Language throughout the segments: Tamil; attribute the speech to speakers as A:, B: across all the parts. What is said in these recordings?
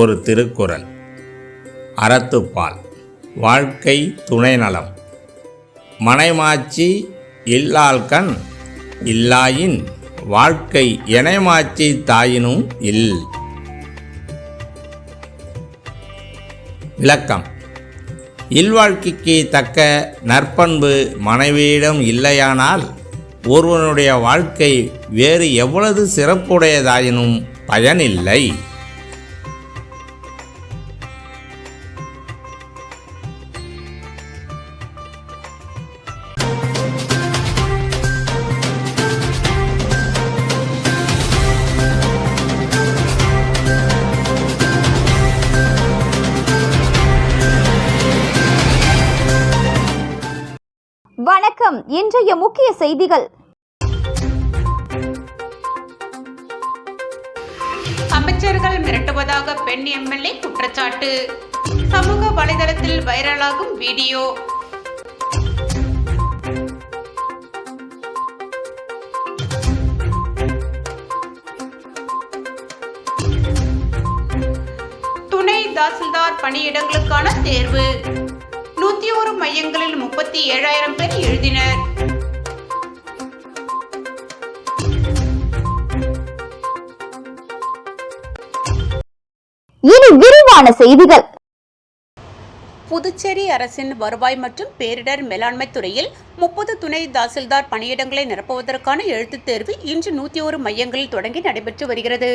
A: ஒரு திருக்குறள் அறத்துப்பால் வாழ்க்கை துணை நலம் மனைமாச்சி கண் இல்லாயின் வாழ்க்கை எனைமாச்சி தாயினும் இல் விளக்கம் இல்வாழ்க்கைக்கு தக்க நற்பண்பு மனைவியிடம் இல்லையானால் ஒருவனுடைய வாழ்க்கை வேறு எவ்வளவு சிறப்புடையதாயினும் பயனில்லை
B: வணக்கம் இன்றைய முக்கிய செய்திகள்
C: அமைச்சர்கள் மிரட்டுவதாக பெண் எம்எல்ஏ குற்றச்சாட்டு சமூக வலைதளத்தில் வைரலாகும் வீடியோ
D: துணை தாசில்தார் பணியிடங்களுக்கான தேர்வு ஒரு மையங்களில் முப்பத்தி ஏழாயிரம் பேர் எழுதினர்
B: இனி விரிவான செய்திகள்
E: புதுச்சேரி அரசின் வருவாய் மற்றும் பேரிடர் மேலாண்மை துறையில் முப்பது துணை தாசில்தார் பணியிடங்களை நிரப்புவதற்கான எழுத்துத் தேர்வு இன்று நூற்றி ஒரு மையங்களில் தொடங்கி நடைபெற்று வருகிறது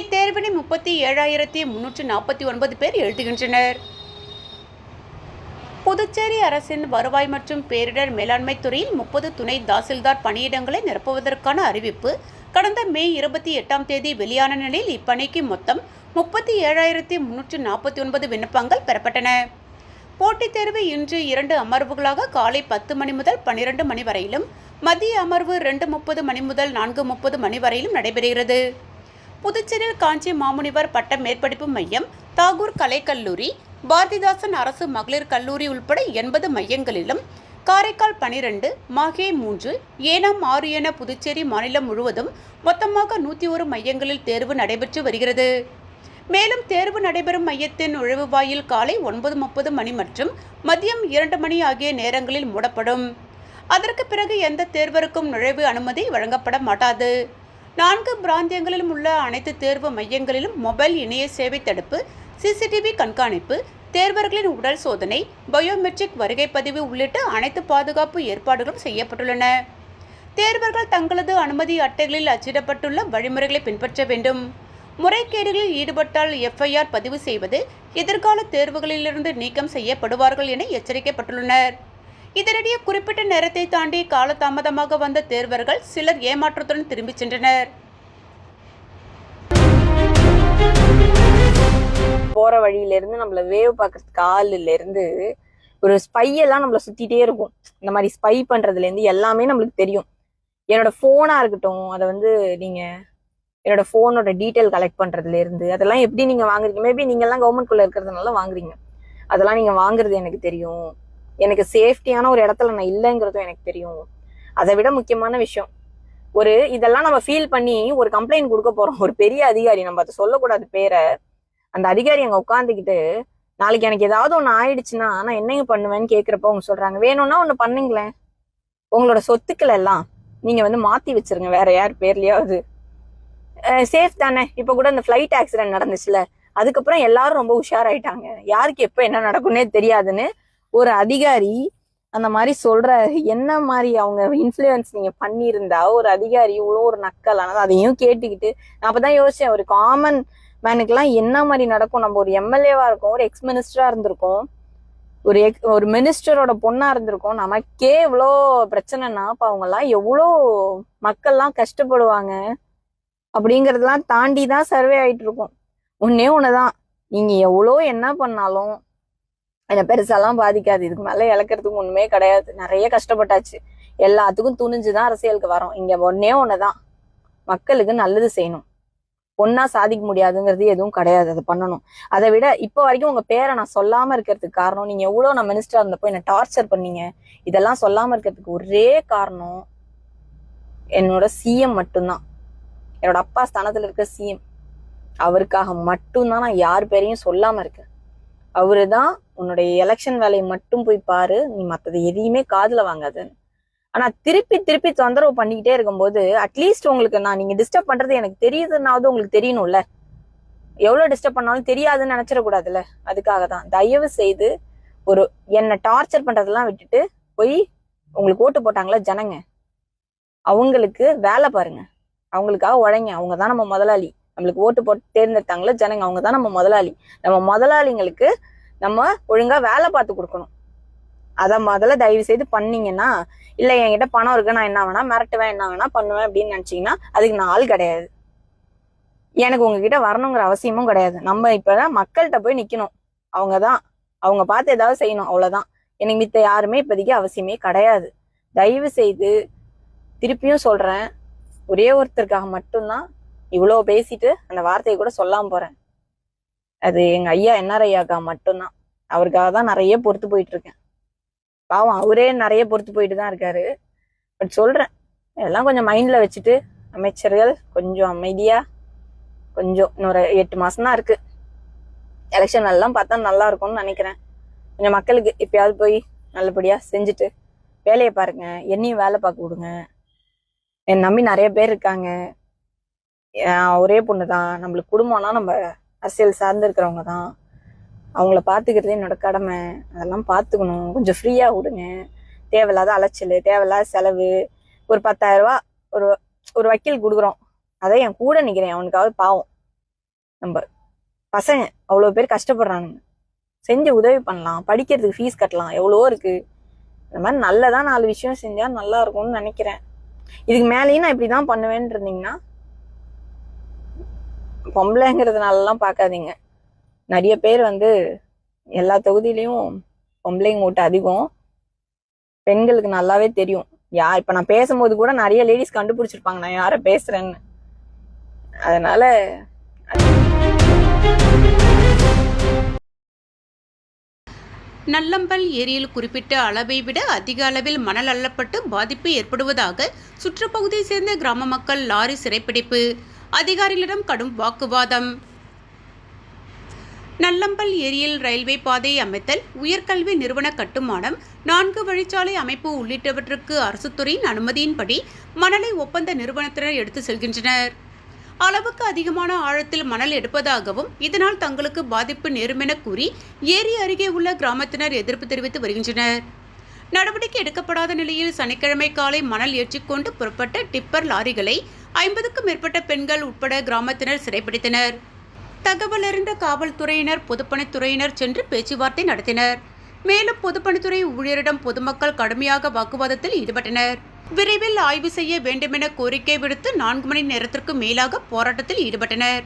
E: இத்தேர்வினை முப்பத்தி ஏழாயிரத்தி முன்னூற்று நாற்பத்தி ஒன்பது பேர் எழுதுகின்றனர் புதுச்சேரி அரசின் வருவாய் மற்றும் பேரிடர் மேலாண்மை துறையில் முப்பது துணை தாசில்தார் பணியிடங்களை நிரப்புவதற்கான அறிவிப்பு கடந்த மே இருபத்தி எட்டாம் தேதி வெளியான நிலையில் இப்பணிக்கு மொத்தம் முப்பத்தி ஏழாயிரத்தி முன்னூற்று நாற்பத்தி ஒன்பது விண்ணப்பங்கள் பெறப்பட்டன போட்டித் தேர்வு இன்று இரண்டு அமர்வுகளாக காலை பத்து மணி முதல் பன்னிரண்டு மணி வரையிலும் மதிய அமர்வு ரெண்டு முப்பது மணி முதல் நான்கு முப்பது மணி வரையிலும் நடைபெறுகிறது புதுச்சேரியில் காஞ்சி மாமுனிவர் பட்ட மேற்படிப்பு மையம் தாகூர் கலைக்கல்லூரி பாரதிதாசன் அரசு மகளிர் கல்லூரி உள்பட எண்பது மையங்களிலும் காரைக்கால் பனிரெண்டு மாகே மூன்று ஏனாம் ஆறு என புதுச்சேரி மாநிலம் முழுவதும் மொத்தமாக நூற்றி ஒரு மையங்களில் தேர்வு நடைபெற்று வருகிறது மேலும் தேர்வு நடைபெறும் மையத்தின் நுழைவு வாயில் காலை ஒன்பது முப்பது மணி மற்றும் மதியம் இரண்டு மணி ஆகிய நேரங்களில் மூடப்படும் அதற்கு பிறகு எந்த தேர்வருக்கும் நுழைவு அனுமதி வழங்கப்பட மாட்டாது நான்கு பிராந்தியங்களிலும் உள்ள அனைத்து தேர்வு மையங்களிலும் மொபைல் இணைய சேவை தடுப்பு சிசிடிவி கண்காணிப்பு தேர்வர்களின் உடல் சோதனை பயோமெட்ரிக் வருகை பதிவு உள்ளிட்ட அனைத்து பாதுகாப்பு ஏற்பாடுகளும் செய்யப்பட்டுள்ளன தேர்வர்கள் தங்களது அனுமதி அட்டைகளில் அச்சிடப்பட்டுள்ள வழிமுறைகளை பின்பற்ற வேண்டும் முறைகேடுகளில் ஈடுபட்டால் எஃப்ஐஆர் பதிவு செய்வது எதிர்கால தேர்வுகளிலிருந்து நீக்கம் செய்யப்படுவார்கள் என எச்சரிக்கப்பட்டுள்ளனர் இதனிடையே குறிப்பிட்ட நேரத்தை தாண்டி காலதாமதமாக வந்த தேர்வர்கள் சிலர் ஏமாற்றத்துடன் திரும்பிச் சென்றனர்
F: போற வழியில இருந்து நம்மள வேவ் பார்க்கறதுக்கு ஆளுல இருந்து ஒரு ஸ்பை எல்லாம் நம்மள சுத்திட்டே இருக்கும் இந்த மாதிரி ஸ்பை பண்றதுல இருந்து எல்லாமே நம்மளுக்கு தெரியும் என்னோட போனா இருக்கட்டும் அதை வந்து நீங்க என்னோட போனோட டீட்டெயில் கலெக்ட் பண்றதுல இருந்து அதெல்லாம் எப்படி நீங்க வாங்குறீங்க மேபி நீங்க எல்லாம் கவர்மெண்ட் குள்ள இருக்கிறதுனால வாங்குறீங்க அதெல்லாம் நீங்க வாங்குறது எனக்கு தெரியும் எனக்கு சேஃப்டியான ஒரு இடத்துல நான் இல்லைங்கிறதும் எனக்கு தெரியும் அதை விட முக்கியமான விஷயம் ஒரு இதெல்லாம் நம்ம ஃபீல் பண்ணி ஒரு கம்ப்ளைண்ட் கொடுக்க போறோம் ஒரு பெரிய அதிகாரி நம்ம அதை சொல்லக்கூடாது பேரை அந்த அதிகாரி அங்க உட்காந்துக்கிட்டு நாளைக்கு எனக்கு ஏதாவது ஒன்று ஆயிடுச்சுன்னா நான் என்னங்க பண்ணுவேன்னு கேட்குறப்ப அவங்க சொல்றாங்க வேணும்னா ஒன்று பண்ணுங்களேன் உங்களோட சொத்துக்கள் எல்லாம் நீங்க வந்து மாத்தி வச்சிருங்க வேற யார் பேர்லயாவது சேஃப் தானே இப்போ கூட இந்த ஃப்ளைட் ஆக்சிடென்ட் நடந்துச்சுல அதுக்கப்புறம் எல்லாரும் ரொம்ப உஷாராயிட்டாங்க யாருக்கு எப்போ என்ன நடக்கும்னே தெரியாதுன்னு ஒரு அதிகாரி அந்த மாதிரி சொல்ற என்ன மாதிரி அவங்க இன்ஃப்ளூயன்ஸ் நீங்க பண்ணியிருந்தா ஒரு அதிகாரி இவ்வளோ ஒரு நக்கல் ஆனால் அதையும் கேட்டுக்கிட்டு நான் அப்பதான் யோசிச்சேன் ஒரு காமன் மேனுக்கெல்லாம் என்ன மாதிரி நடக்கும் நம்ம ஒரு எம்எல்ஏவா இருக்கோம் ஒரு எக்ஸ் மினிஸ்டரா இருந்திருக்கோம் ஒரு எக் ஒரு மினிஸ்டரோட பொண்ணா இருந்திருக்கோம் நமக்கே இவ்வளோ பிரச்சனைனா அப்ப அவங்க எல்லாம் எவ்வளோ மக்கள்லாம் கஷ்டப்படுவாங்க அப்படிங்கறதெல்லாம் தாண்டி தான் சர்வே ஆயிட்டு இருக்கும் ஒன்னே ஒண்ணுதான் நீங்க எவ்வளோ என்ன பண்ணாலும் என்னை பெருசாலாம் பாதிக்காது இதுக்கு மேலே இழக்கிறதுக்கு ஒன்றுமே கிடையாது நிறைய கஷ்டப்பட்டாச்சு எல்லாத்துக்கும் துணிஞ்சு தான் அரசியலுக்கு வரோம் இங்கே ஒன்னே ஒன்று தான் மக்களுக்கு நல்லது செய்யணும் ஒன்னா சாதிக்க முடியாதுங்கிறது எதுவும் கிடையாது அதை பண்ணணும் அதை விட இப்போ வரைக்கும் உங்க பேரை நான் சொல்லாம இருக்கிறதுக்கு காரணம் நீங்க எவ்வளோ நான் மினிஸ்டரா இருந்தப்போ என்ன டார்ச்சர் பண்ணீங்க இதெல்லாம் சொல்லாம இருக்கிறதுக்கு ஒரே காரணம் என்னோட சிஎம் மட்டும்தான் என்னோட அப்பா ஸ்தானத்துல இருக்க சிஎம் அவருக்காக மட்டும்தான் நான் யார் பேரையும் சொல்லாம இருக்கேன் அவரு தான் உன்னுடைய எலெக்ஷன் வேலையை மட்டும் போய் பாரு நீ மற்றது எதையுமே காதில் வாங்காதுன்னு ஆனால் திருப்பி திருப்பி தொந்தரவு பண்ணிக்கிட்டே இருக்கும்போது அட்லீஸ்ட் உங்களுக்கு நான் நீங்கள் டிஸ்டர்ப் பண்ணுறது எனக்கு தெரியுதுன்னாவது உங்களுக்கு தெரியணும்ல எவ்வளோ டிஸ்டர்ப் பண்ணாலும் தெரியாதுன்னு நினச்சிடக்கூடாதுல்ல அதுக்காக தான் தயவு செய்து ஒரு என்னை டார்ச்சர் பண்ணுறதெல்லாம் விட்டுட்டு போய் உங்களுக்கு ஓட்டு போட்டாங்களா ஜனங்க அவங்களுக்கு வேலை பாருங்க அவங்களுக்காக உழைங்க அவங்க தான் நம்ம முதலாளி நம்மளுக்கு ஓட்டு போட்டு தேர்ந்தெடுத்தாங்களோ ஜனங்க அவங்க தான் நம்ம முதலாளி நம்ம முதலாளிங்களுக்கு நம்ம ஒழுங்கா வேலை பார்த்து கொடுக்கணும் அதை முதல்ல தயவு செய்து பண்ணீங்கன்னா இல்லை என்கிட்ட பணம் இருக்கு நான் என்ன வேணா மிரட்டுவேன் என்ன வேணா பண்ணுவேன் அப்படின்னு நினச்சிங்கன்னா அதுக்கு நான் ஆள் கிடையாது எனக்கு உங்ககிட்ட வரணுங்கிற அவசியமும் கிடையாது நம்ம இப்பதான் மக்கள்கிட்ட போய் நிக்கணும் அவங்க தான் அவங்க பார்த்து ஏதாவது செய்யணும் அவ்வளவுதான் எனக்கு மித்த யாருமே இப்போதைக்கு அவசியமே கிடையாது தயவு செய்து திருப்பியும் சொல்றேன் ஒரே ஒருத்தருக்காக மட்டும்தான் இவ்வளோ பேசிட்டு அந்த வார்த்தையை கூட சொல்லாம போறேன் அது எங்க ஐயா என்ஆர் ஐயாக்கா மட்டும்தான் அவருக்காக தான் நிறைய பொறுத்து போயிட்டு இருக்கேன் பாவம் அவரே நிறைய பொறுத்து போயிட்டு தான் இருக்காரு பட் சொல்றேன் எல்லாம் கொஞ்சம் மைண்ட்ல வச்சுட்டு அமைச்சர்கள் கொஞ்சம் அமைதியா கொஞ்சம் இன்னொரு எட்டு மாசம் தான் இருக்கு எலெக்ஷன் எல்லாம் பார்த்தா நல்லா இருக்கும்னு நினைக்கிறேன் கொஞ்சம் மக்களுக்கு எப்பயாவது போய் நல்லபடியா செஞ்சுட்டு வேலையை பாருங்க என்னையும் வேலை பார்க்க விடுங்க என் நம்பி நிறைய பேர் இருக்காங்க ஒரே பொண்ணு தான் நம்மளுக்கு குடும்பம்னா நம்ம அரசியல் சார்ந்து இருக்கிறவங்க தான் அவங்கள பார்த்துக்கிறதே என்னோட கடமை அதெல்லாம் பார்த்துக்கணும் கொஞ்சம் ஃப்ரீயாக விடுங்க தேவையில்லாத அலைச்சல் தேவையில்லாத செலவு ஒரு பத்தாயிரரூபா ஒரு ஒரு வக்கீல் கொடுக்குறோம் அதை என் கூட நிற்கிறேன் அவனுக்காவது பாவம் நம்ம பசங்க அவ்வளோ பேர் கஷ்டப்படுறானுங்க செஞ்சு உதவி பண்ணலாம் படிக்கிறதுக்கு ஃபீஸ் கட்டலாம் எவ்வளோ இருக்குது இந்த மாதிரி நல்லதான் நாலு விஷயம் செஞ்சால் நல்லா இருக்கும்னு நினைக்கிறேன் இதுக்கு மேலேயும் நான் இப்படி தான் பண்ணுவேன் இருந்தீங்கன்னா பொம்பளைங்கிறதுனாலலாம் பார்க்காதீங்க நிறைய பேர் வந்து எல்லா தொகுதியிலையும் பொம்பளைங்க ஓட்டு அதிகம் பெண்களுக்கு நல்லாவே தெரியும் யா இப்போ நான் பேசும்போது கூட நிறைய லேடிஸ் கண்டுபிடிச்சிருப்பாங்க நான் யாரை பேசுகிறேன்னு அதனால
E: நல்லம்பல் ஏரியில் குறிப்பிட்ட அளவை விட அதிக அளவில் மணல் அள்ளப்பட்டு பாதிப்பு ஏற்படுவதாக சுற்றுப்பகுதியை சேர்ந்த கிராம மக்கள் லாரி சிறைப்பிடிப்பு அதிகாரிகளிடம் கடும் வாக்குவாதம் நல்லம்பல் ஏரியில் ரயில்வே பாதை அமைத்தல் உயர்கல்வி நிறுவன கட்டுமானம் நான்கு வழிச்சாலை அமைப்பு உள்ளிட்டவற்றுக்கு அரசுத்துறையின் அனுமதியின்படி மணலை ஒப்பந்த நிறுவனத்தினர் எடுத்து செல்கின்றனர் அளவுக்கு அதிகமான ஆழத்தில் மணல் எடுப்பதாகவும் இதனால் தங்களுக்கு பாதிப்பு நேரும் என கூறி ஏரி அருகே உள்ள கிராமத்தினர் எதிர்ப்பு தெரிவித்து வருகின்றனர் நடவடிக்கை எடுக்கப்படாத நிலையில் சனிக்கிழமை காலை மணல் ஏற்றிக்கொண்டு புறப்பட்ட டிப்பர் லாரிகளை ஐம்பதுக்கும் மேற்பட்ட பெண்கள் உட்பட கிராமத்தினர் சிறைப்பிடித்தனர் தகவலறிந்த காவல்துறையினர் பொதுப்பணித்துறையினர் சென்று பேச்சுவார்த்தை நடத்தினர் மேலும் பொதுப்பணித்துறை ஊழியரிடம் பொதுமக்கள் கடுமையாக வாக்குவாதத்தில் ஈடுபட்டனர் விரைவில் ஆய்வு செய்ய வேண்டுமென கோரிக்கை விடுத்து நான்கு மணி நேரத்திற்கு மேலாக போராட்டத்தில் ஈடுபட்டனர்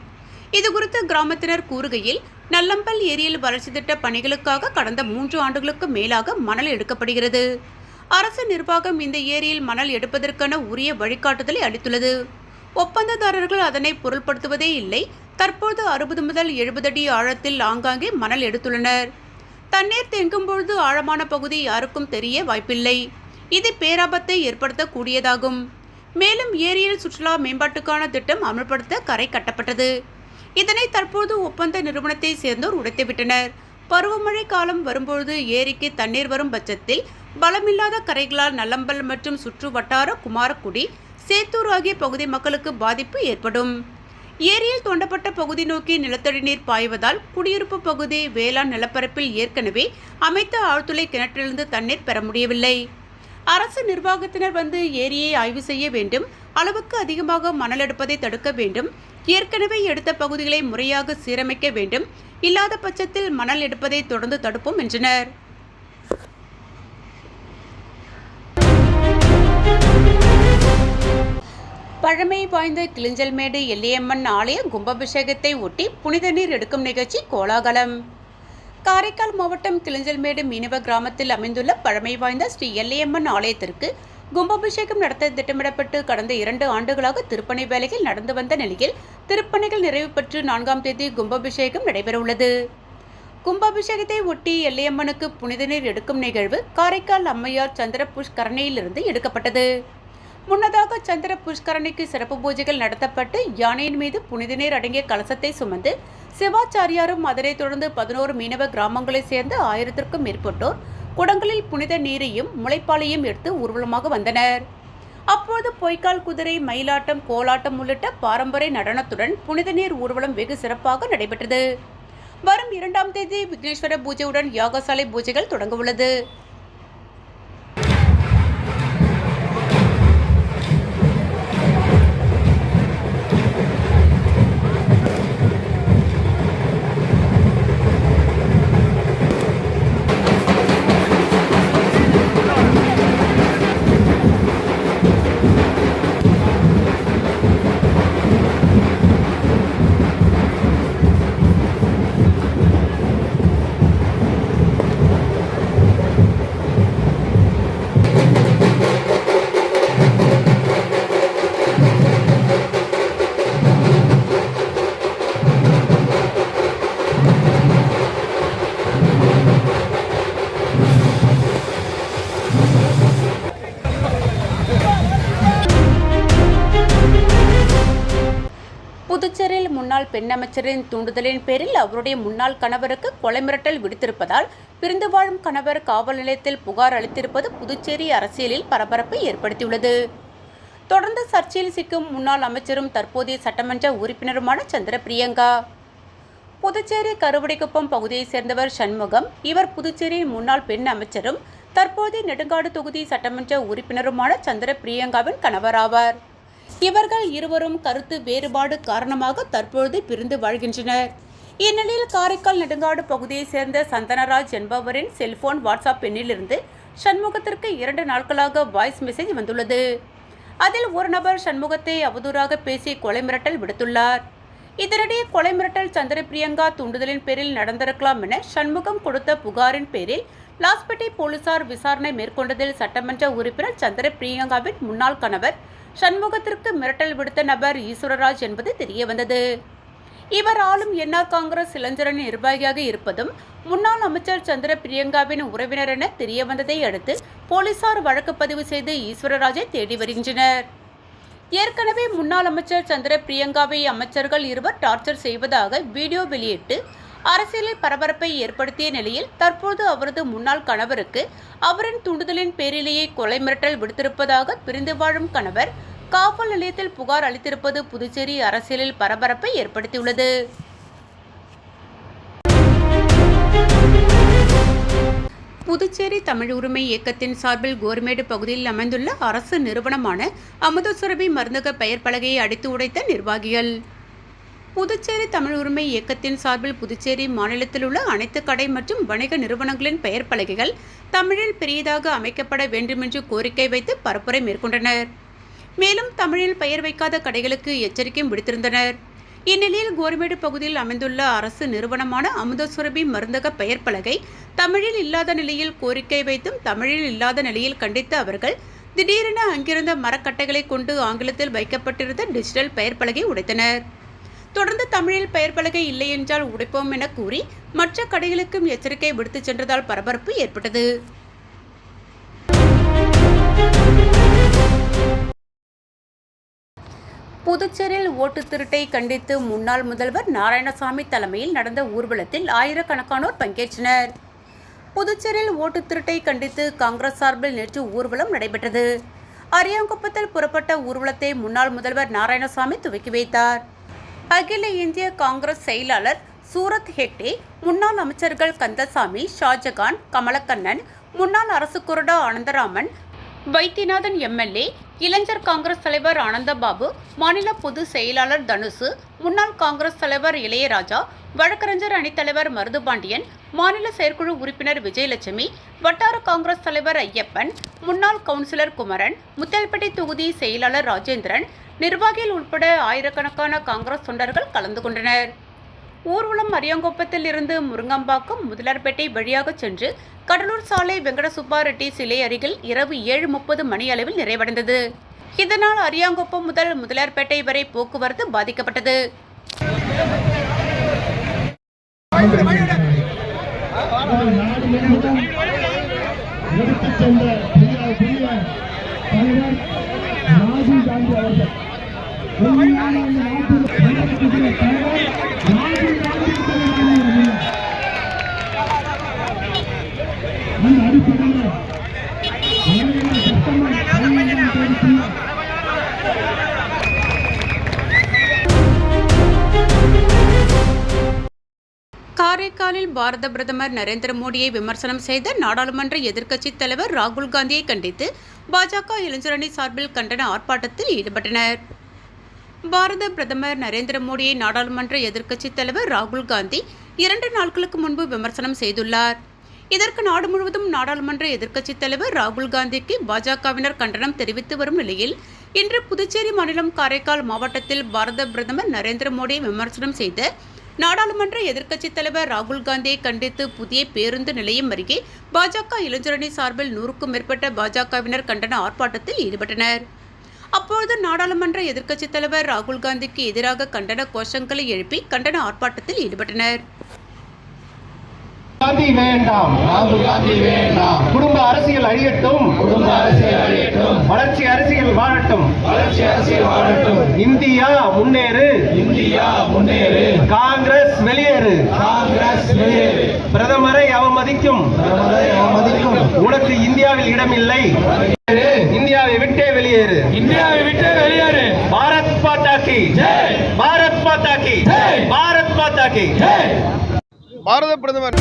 E: இதுகுறித்து கிராமத்தினர் கூறுகையில் நல்லம்பல் ஏரியில் வளர்ச்சி திட்ட பணிகளுக்காக கடந்த மூன்று ஆண்டுகளுக்கு மேலாக மணல் எடுக்கப்படுகிறது அரசு நிர்வாகம் இந்த ஏரியில் மணல் எடுப்பதற்கான உரிய வழிகாட்டுதலை அளித்துள்ளது ஒப்பந்ததாரர்கள் அதனை பொருள்படுத்துவதே இல்லை தற்போது அறுபது முதல் எழுபது அடி ஆழத்தில் ஆங்காங்கே மணல் எடுத்துள்ளனர் தண்ணீர் தேங்கும் பொழுது ஆழமான பகுதி யாருக்கும் தெரிய வாய்ப்பில்லை இது பேராபத்தை ஏற்படுத்தக்கூடியதாகும் மேலும் ஏரியில் சுற்றுலா மேம்பாட்டுக்கான திட்டம் அமல்படுத்த கரை கட்டப்பட்டது இதனை தற்போது ஒப்பந்த நிறுவனத்தை சேர்ந்தோர் உடைத்துவிட்டனர் பருவமழை காலம் வரும்பொழுது ஏரிக்கு தண்ணீர் வரும் பட்சத்தில் பலமில்லாத கரைகளால் நல்லம்பல் மற்றும் சுற்று வட்டார குமாரக்குடி சேத்தூர் ஆகிய பகுதி மக்களுக்கு பாதிப்பு ஏற்படும் ஏரியில் தோண்டப்பட்ட பகுதி நோக்கி நிலத்தடி நீர் பாய்வதால் குடியிருப்பு பகுதி வேளாண் நிலப்பரப்பில் ஏற்கனவே அமைத்த ஆழ்துளை கிணற்றிலிருந்து தண்ணீர் பெற முடியவில்லை அரசு நிர்வாகத்தினர் வந்து ஏரியை ஆய்வு செய்ய வேண்டும் அளவுக்கு அதிகமாக மணல் எடுப்பதை தடுக்க வேண்டும் ஏற்கனவே எடுத்த பகுதிகளை முறையாக சீரமைக்க வேண்டும் இல்லாத பட்சத்தில் மணல் எடுப்பதை தொடர்ந்து தடுப்போம் என்றனர் பழமை வாய்ந்த கிளிஞ்சல்மேடு எல்லியம்மன் ஆலய கும்பாபிஷேகத்தை ஒட்டி புனித நீர் எடுக்கும் நிகழ்ச்சி கோலாகலம் காரைக்கால் மாவட்டம் கிளிஞ்சல்மேடு மீனவ கிராமத்தில் அமைந்துள்ள பழமை வாய்ந்த ஸ்ரீ எல்லையம்மன் ஆலயத்திற்கு கும்பாபிஷேகம் நடத்த திட்டமிடப்பட்டு கடந்த இரண்டு ஆண்டுகளாக திருப்பணி வேலைகள் நடந்து வந்த நிலையில் திருப்பணிகள் நிறைவு பெற்று நான்காம் தேதி கும்பாபிஷேகம் நடைபெறவுள்ளது கும்பாபிஷேகத்தை ஒட்டி எல்லையம்மனுக்கு புனித நீர் எடுக்கும் நிகழ்வு காரைக்கால் அம்மையார் சந்திர புஷ்கரணையிலிருந்து எடுக்கப்பட்டது முன்னதாக சந்திர புஷ்கரணிக்கு சிறப்பு பூஜைகள் நடத்தப்பட்டு யானையின் மீது புனித நீர் அடங்கிய கலசத்தை சுமந்து சிவாச்சாரியாரும் அதனைத் தொடர்ந்து பதினோரு மீனவ கிராமங்களைச் சேர்ந்த ஆயிரத்திற்கும் மேற்பட்டோர் குடங்களில் புனித நீரையும் முளைப்பாலையும் எடுத்து ஊர்வலமாக வந்தனர் அப்போது பொய்க்கால் குதிரை மயிலாட்டம் கோலாட்டம் உள்ளிட்ட பாரம்பரிய நடனத்துடன் புனித நீர் ஊர்வலம் வெகு சிறப்பாக நடைபெற்றது வரும் இரண்டாம் தேதி விக்னேஸ்வர பூஜையுடன் யாகசாலை பூஜைகள் தொடங்க உள்ளது பெண் அமைச்சரின் தூண்டுதலின் பேரில் அவருடைய முன்னாள் கணவருக்கு கொலை மிரட்டல் விடுத்திருப்பதால் பிரிந்து வாழும் கணவர் காவல் நிலையத்தில் புகார் அளித்திருப்பது புதுச்சேரி அரசியலில் பரபரப்பை ஏற்படுத்தியுள்ளது தொடர்ந்து சர்ச்சையில் சிக்கும் முன்னாள் அமைச்சரும் தற்போதைய சட்டமன்ற உறுப்பினருமான சந்திர பிரியங்கா புதுச்சேரி கருவடிக்குப்பம் பகுதியைச் சேர்ந்தவர் சண்முகம் இவர் புதுச்சேரியின் முன்னாள் பெண் அமைச்சரும் தற்போதைய நெடுங்காடு தொகுதி சட்டமன்ற உறுப்பினருமான சந்திர பிரியங்காவின் கணவராவார் இவர்கள் இருவரும் கருத்து வேறுபாடு காரணமாக தற்பொழுது பிரிந்து வாழ்கின்றனர் இந்நிலையில் காரைக்கால் நெடுங்காடு பகுதியைச் சேர்ந்த சந்தனராஜ் என்பவரின் செல்போன் வாட்ஸ்அப் எண்ணிலிருந்து சண்முகத்திற்கு இரண்டு நாட்களாக வாய்ஸ் மெசேஜ் வந்துள்ளது அதில் ஒரு நபர் சண்முகத்தை அவதூறாக பேசி கொலை மிரட்டல் விடுத்துள்ளார் இதனிடையே கொலை மிரட்டல் சந்திர பிரியங்கா தூண்டுதலின் பேரில் நடந்திருக்கலாம் என சண்முகம் கொடுத்த புகாரின் பேரில் லாஸ்பேட்டை போலீசார் விசாரணை மேற்கொண்டதில் சட்டமன்ற உறுப்பினர் சந்திர பிரியங்காவின் முன்னாள் கணவர் சண்முகத்திற்கு மிரட்டல் விடுத்த நபர் ஈஸ்வரராஜ் என்பது தெரியவந்தது இவர் ஆளும் என்ஆர் காங்கிரஸ் இளைஞரணி நிர்வாகியாக இருப்பதும் முன்னாள் அமைச்சர் சந்திர பிரியங்காவின் உறவினர் என தெரியவந்ததை அடுத்து போலீசார் வழக்கு பதிவு செய்து ஈஸ்வரராஜை தேடி வருகின்றனர் ஏற்கனவே முன்னாள் அமைச்சர் சந்திர பிரியங்காவை அமைச்சர்கள் இருவர் டார்ச்சர் செய்வதாக வீடியோ வெளியிட்டு அரசியலில் பரபரப்பை ஏற்படுத்திய நிலையில் தற்போது அவரது முன்னாள் கணவருக்கு அவரின் தூண்டுதலின் பேரிலேயே கொலை மிரட்டல் விடுத்திருப்பதாக பிரிந்து வாழும் கணவர் காவல் நிலையத்தில் புகார் அளித்திருப்பது புதுச்சேரி அரசியலில் பரபரப்பை ஏற்படுத்தியுள்ளது புதுச்சேரி தமிழ் உரிமை இயக்கத்தின் சார்பில் கோர்மேடு பகுதியில் அமைந்துள்ள அரசு நிறுவனமான அமுதசுரபி மருந்தக பெயர் பலகையை அடித்து உடைத்த நிர்வாகிகள் புதுச்சேரி தமிழ் உரிமை இயக்கத்தின் சார்பில் புதுச்சேரி மாநிலத்தில் உள்ள அனைத்து கடை மற்றும் வணிக நிறுவனங்களின் பெயர் பலகைகள் தமிழில் பெரியதாக அமைக்கப்பட வேண்டுமென்று கோரிக்கை வைத்து பரப்புரை மேற்கொண்டனர் மேலும் தமிழில் பெயர் வைக்காத கடைகளுக்கு எச்சரிக்கையும் விடுத்திருந்தனர் இந்நிலையில் கோரிமேடு பகுதியில் அமைந்துள்ள அரசு நிறுவனமான அமுதசுரபி மருந்தக பெயர் பலகை தமிழில் இல்லாத நிலையில் கோரிக்கை வைத்தும் தமிழில் இல்லாத நிலையில் கண்டித்த அவர்கள் திடீரென அங்கிருந்த மரக்கட்டைகளை கொண்டு ஆங்கிலத்தில் வைக்கப்பட்டிருந்த டிஜிட்டல் பெயர் பலகை உடைத்தனர் தொடர்ந்து தமிழில் பெயர் பலகை இல்லை என்றால் உடைப்போம் என கூறி மற்ற கடைகளுக்கும் எச்சரிக்கை விடுத்துச் சென்றதால் பரபரப்பு ஏற்பட்டது புதுச்சேரியில் ஓட்டு திருட்டை கண்டித்து முன்னாள் முதல்வர் நாராயணசாமி தலைமையில் நடந்த ஊர்வலத்தில் ஆயிரக்கணக்கானோர் பங்கேற்றனர் புதுச்சேரியில் ஓட்டு திருட்டை கண்டித்து காங்கிரஸ் சார்பில் நேற்று ஊர்வலம் நடைபெற்றது அரியாங்குப்பத்தில் புறப்பட்ட ஊர்வலத்தை முன்னாள் முதல்வர் நாராயணசாமி துவக்கி வைத்தார் அகில இந்திய காங்கிரஸ் செயலாளர் சூரத் ஹெட்டே முன்னாள் அமைச்சர்கள் கந்தசாமி ஷாஜகான் கமலக்கண்ணன் முன்னாள் அரசு குருடா ஆனந்தராமன் வைத்தியநாதன் எம்எல்ஏ இளைஞர் காங்கிரஸ் தலைவர் ஆனந்தபாபு மாநில பொதுச் செயலாளர் தனுசு முன்னாள் காங்கிரஸ் தலைவர் இளையராஜா வழக்கறிஞர் அணித்தலைவர் மருதுபாண்டியன் மாநில செயற்குழு உறுப்பினர் விஜயலட்சுமி வட்டார காங்கிரஸ் தலைவர் ஐயப்பன் முன்னாள் கவுன்சிலர் குமரன் முத்தல்பட்டி தொகுதி செயலாளர் ராஜேந்திரன் நிர்வாகிகள் உட்பட ஆயிரக்கணக்கான காங்கிரஸ் தொண்டர்கள் கலந்து கொண்டனர் ஊர்வலம் அரியாங்குப்பத்தில் இருந்து முருங்கம்பாக்கம் முதலார்பேட்டை வழியாக சென்று கடலூர் சாலை வெங்கட ரெட்டி சிலை அருகில் இரவு ஏழு முப்பது மணி அளவில் நிறைவடைந்தது இதனால் அரியாங்குப்பம் முதல் முதலர்பேட்டை வரை போக்குவரத்து பாதிக்கப்பட்டது எடுத்து சென்ற புதிய புதிய தலைவர் ராஜீவ் காந்தி அவர்கள் நேபாளில் பாரத பிரதமர் நரேந்திர மோடியை விமர்சனம் செய்த நாடாளுமன்ற எதிர்க்கட்சித் தலைவர் ராகுல் காந்தியை கண்டித்து பாஜக இளைஞரணி சார்பில் கண்டன ஆர்ப்பாட்டத்தில் ஈடுபட்டனர் பாரத பிரதமர் நரேந்திர மோடியை நாடாளுமன்ற எதிர்க்கட்சித் தலைவர் ராகுல் காந்தி இரண்டு நாட்களுக்கு முன்பு விமர்சனம் செய்துள்ளார் இதற்கு நாடு முழுவதும் நாடாளுமன்ற எதிர்க்கட்சித் தலைவர் ராகுல் காந்திக்கு பாஜகவினர் கண்டனம் தெரிவித்து வரும் நிலையில் இன்று புதுச்சேரி மாநிலம் காரைக்கால் மாவட்டத்தில் பாரத பிரதமர் நரேந்திர மோடியை விமர்சனம் செய்த நாடாளுமன்ற எதிர்க்கட்சித் தலைவர் ராகுல் காந்தியை கண்டித்து புதிய பேருந்து நிலையம் அருகே பாஜக இளைஞரணி சார்பில் நூறுக்கும் மேற்பட்ட பாஜகவினர் கண்டன ஆர்ப்பாட்டத்தில் ஈடுபட்டனர் அப்போது நாடாளுமன்ற எதிர்க்கட்சித் தலைவர் ராகுல் காந்திக்கு எதிராக கண்டன கோஷங்களை எழுப்பி கண்டன ஆர்ப்பாட்டத்தில் ஈடுபட்டனர்
F: காந்தி வேண்டாம்
G: ராகுல் காந்தி வேண்டாம்
F: குடும்ப அரசியல் அழியட்டும்
G: குடும்ப அரசியல் அழியட்டும்
F: வளர்ச்சி அரசியல் வாழட்டும்
G: வளர்ச்சி அரசியல் வாழட்டும்
F: இந்தியா முன்னேறு
G: இந்தியா முன்னேறு
F: வெளியேறு பிரதமரை அவமதிக்கும் அவமதிக்கும் உனக்கு இந்தியாவில் இடம் இல்லை
G: இந்தியாவை விட்டே வெளியேறு
F: இந்தியாவை விட்டே வெளியேறு பாரத் பாத்தாக்கி பாரத் பாத்தாக்கி பாரத் பாத்தாக்கி பாரத பிரதமர்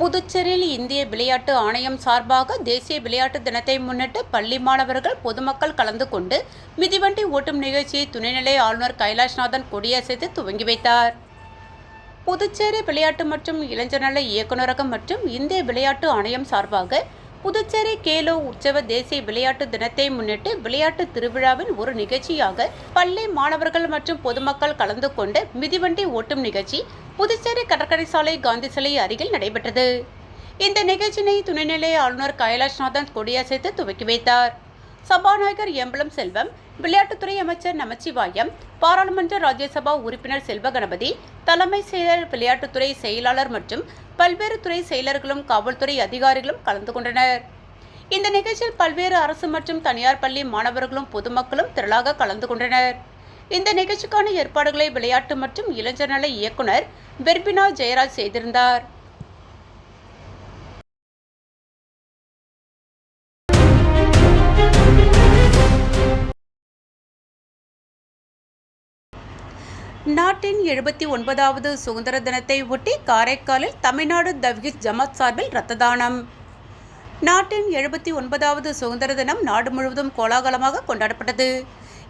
E: புதுச்சேரியில் இந்திய விளையாட்டு ஆணையம் சார்பாக தேசிய விளையாட்டு தினத்தை முன்னிட்டு பள்ளி மாணவர்கள் பொதுமக்கள் கலந்து கொண்டு மிதிவண்டி ஓட்டும் நிகழ்ச்சியை துணைநிலை ஆளுநர் கைலாஷ்நாதன் கொடியசைத்து துவங்கி வைத்தார் புதுச்சேரி விளையாட்டு மற்றும் இளைஞர் நல இயக்குநரகம் மற்றும் இந்திய விளையாட்டு ஆணையம் சார்பாக புதுச்சேரி கேலோ உற்சவ தேசிய விளையாட்டு தினத்தை முன்னிட்டு விளையாட்டு திருவிழாவின் ஒரு நிகழ்ச்சியாக பள்ளி மாணவர்கள் மற்றும் பொதுமக்கள் கலந்து கொண்டு மிதிவண்டி ஓட்டும் நிகழ்ச்சி புதுச்சேரி கடற்கரை சாலை காந்தி சிலை அருகில் நடைபெற்றது இந்த நிகழ்ச்சியினை துணைநிலை ஆளுநர் கைலாஷ்நாதன் கொடியசைத்து துவக்கி வைத்தார் சபாநாயகர் எம்பலம் செல்வம் விளையாட்டுத்துறை அமைச்சர் நமச்சிவாயம் பாராளுமன்ற ராஜ்யசபா உறுப்பினர் செல்வகணபதி தலைமை செயலர் விளையாட்டுத்துறை செயலாளர் மற்றும் பல்வேறு துறை செயலர்களும் காவல்துறை அதிகாரிகளும் கலந்து கொண்டனர் இந்த நிகழ்ச்சியில் பல்வேறு அரசு மற்றும் தனியார் பள்ளி மாணவர்களும் பொதுமக்களும் திரளாக கலந்து கொண்டனர் இந்த நிகழ்ச்சிக்கான ஏற்பாடுகளை விளையாட்டு மற்றும் இளைஞர் நல இயக்குனர் பெர்பினா ஜெயராஜ் செய்திருந்தார் நாட்டின் எழுபத்தி ஒன்பதாவது சுதந்திர தினத்தை ஒட்டி காரைக்காலில் தமிழ்நாடு தவ்ஹீத் ஜமாத் சார்பில் ரத்த தானம் நாட்டின் எழுபத்தி ஒன்பதாவது சுதந்திர தினம் நாடு முழுவதும் கோலாகலமாக கொண்டாடப்பட்டது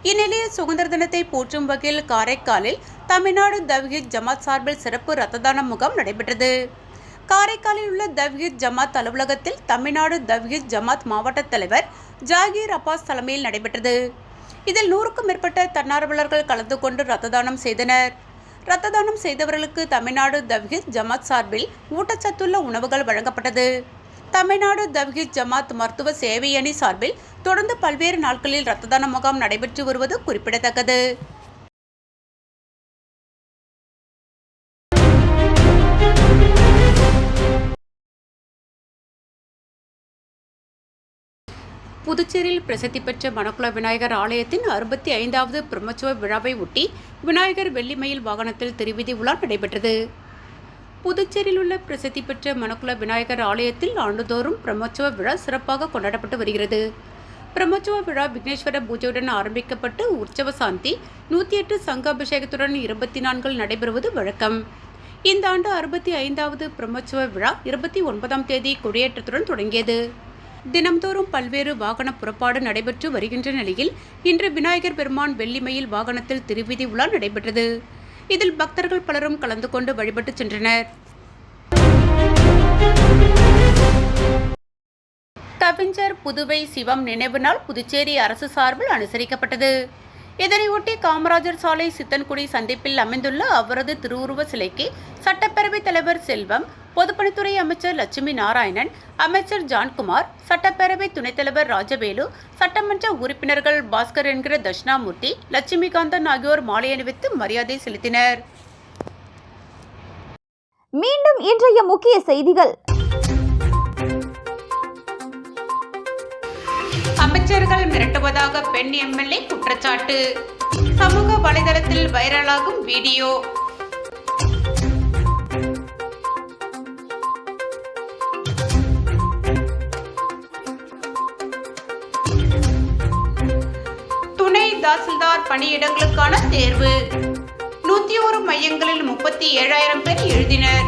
E: இந்நிலையில் சுதந்திர தினத்தை போற்றும் வகையில் காரைக்காலில் தமிழ்நாடு தவ்ஹீத் ஜமாத் சார்பில் சிறப்பு ரத்த தான முகாம் நடைபெற்றது காரைக்காலில் உள்ள தவ்ஹீத் ஜமாத் அலுவலகத்தில் தமிழ்நாடு தவ்ஹீத் ஜமாத் மாவட்ட தலைவர் ஜாகீர் அப்பாஸ் தலைமையில் நடைபெற்றது இதில் நூறுக்கும் மேற்பட்ட தன்னார்வலர்கள் கலந்து கொண்டு ரத்த தானம் செய்தனர் ரத்த தானம் செய்தவர்களுக்கு தமிழ்நாடு தவ்ஹித் ஜமாத் சார்பில் ஊட்டச்சத்துள்ள உணவுகள் வழங்கப்பட்டது தமிழ்நாடு தவ்ஹித் ஜமாத் மருத்துவ சேவை அணி சார்பில் தொடர்ந்து பல்வேறு நாட்களில் ரத்த தான முகாம் நடைபெற்று வருவது குறிப்பிடத்தக்கது புதுச்சேரியில் பிரசித்தி பெற்ற மணக்குள விநாயகர் ஆலயத்தின் அறுபத்தி ஐந்தாவது பிரம்மச்சுவ விழாவை ஒட்டி விநாயகர் வெள்ளிமயில் வாகனத்தில் திருவிதி உலா நடைபெற்றது புதுச்சேரியில் உள்ள பிரசித்தி பெற்ற மணக்குள விநாயகர் ஆலயத்தில் ஆண்டுதோறும் பிரம்மச்சுவ விழா சிறப்பாக கொண்டாடப்பட்டு வருகிறது பிரம்மச்சுவ விழா விக்னேஸ்வர பூஜையுடன் ஆரம்பிக்கப்பட்டு உற்சவ சாந்தி நூற்றி எட்டு அபிஷேகத்துடன் இருபத்தி நான்கில் நடைபெறுவது வழக்கம் இந்த ஆண்டு அறுபத்தி ஐந்தாவது பிரம்மச்சுவ விழா இருபத்தி ஒன்பதாம் தேதி கொடியேற்றத்துடன் தொடங்கியது தினம்தோறும் பல்வேறு வாகன புறப்பாடு நடைபெற்று வருகின்ற நிலையில் இன்று விநாயகர் பெருமான் வெள்ளிமயில் வாகனத்தில் திருவிதி உலா நடைபெற்றது இதில் பக்தர்கள் பலரும் கலந்து கொண்டு வழிபட்டு சென்றனர் கவிஞர் புதுவை சிவம் நினைவு நாள் புதுச்சேரி அரசு சார்பில் அனுசரிக்கப்பட்டது இதனையொட்டி காமராஜர் சாலை சித்தன்குடி சந்திப்பில் அமைந்துள்ள அவரது திருவுருவ சிலைக்கு சட்டப்பேரவைத் தலைவர் செல்வம் பொதுப்பணித்துறை அமைச்சர் லட்சுமி நாராயணன் அமைச்சர் ஜான்குமார் சட்டப்பேரவை துணைத் தலைவர் ராஜவேலு சட்டமன்ற உறுப்பினர்கள் பாஸ்கர் என்கிற தட்சிணாமூர்த்தி லட்சுமிகாந்தன் ஆகியோர் மாலை அணிவித்து மரியாதை செலுத்தினர்
B: மீண்டும் இன்றைய முக்கிய செய்திகள்
C: அமைச்சர்கள் மிரட்டுவதாக பெண் எம்எல்ஏ குற்றச்சாட்டு சமூக வலைதளத்தில் வைரலாகும் வீடியோ
E: துணை தாசில்தார் பணியிடங்களுக்கான தேர்வு நூத்தி ஒரு மையங்களில் முப்பத்தி ஏழாயிரம் பேர் எழுதினர்